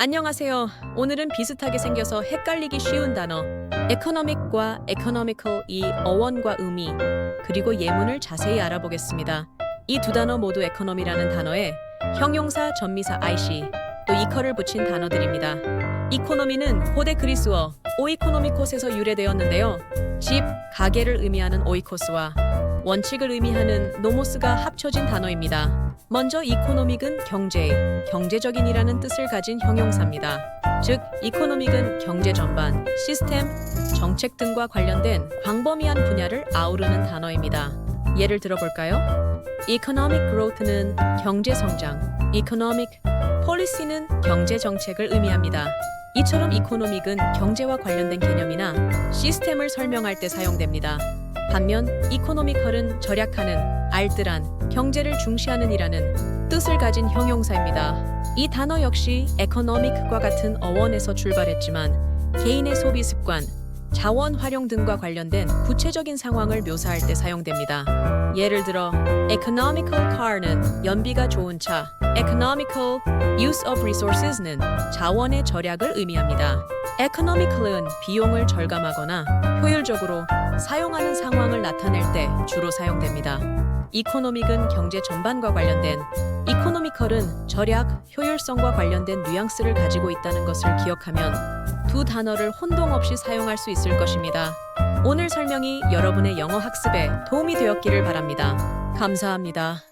안녕하세요. 오늘은 비슷하게 생겨서 헷갈리기 쉬운 단어 economic과 economical 이 어원과 의미 그리고 예문을 자세히 알아보겠습니다. 이 두 단어 모두 economy라는 단어에 형용사, 전미사 ic 또 이커를 붙인 단어들입니다. 이코노미는 고대 그리스어 오이코노미코스에서 유래되었는데요. 집, 가게를 의미하는 오이코스와 원칙을 의미하는 노모스가 합쳐진 단어입니다. 먼저 이코노믹은 경제, 경제적인이라는 뜻을 가진 형용사입니다. 즉, 이코노믹은 경제 전반, 시스템, 정책 등과 관련된 광범위한 분야를 아우르는 단어입니다. 예를 들어볼까요? Economic growth는 경제 성장, Economic policy는 경제 정책을 의미합니다. 이처럼 이코노믹은 경제와 관련된 개념이나 시스템을 설명할 때 사용됩니다. 반면 이코노미컬은 절약하는, 알뜰한, 경제를 중시하는 이라는 뜻을 가진 형용사입니다. 이 단어 역시 에코노믹과 같은 어원에서 출발했지만 개인의 소비 습관, 자원 활용 등과 관련된 구체적인 상황을 묘사할 때 사용됩니다. 예를 들어 economical car는 연비가 좋은 차, economical use of resources는 자원의 절약을 의미합니다. Economical은 비용을 절감하거나 효율적으로 사용하는 상황을 나타낼 때 주로 사용됩니다. 이코노믹은 경제 전반과 관련된, 이코노미컬은 절약, 효율성과 관련된 뉘앙스를 가지고 있다는 것을 기억하면 두 단어를 혼동 없이 사용할 수 있을 것입니다. 오늘 설명이 여러분의 영어 학습에 도움이 되었기를 바랍니다. 감사합니다.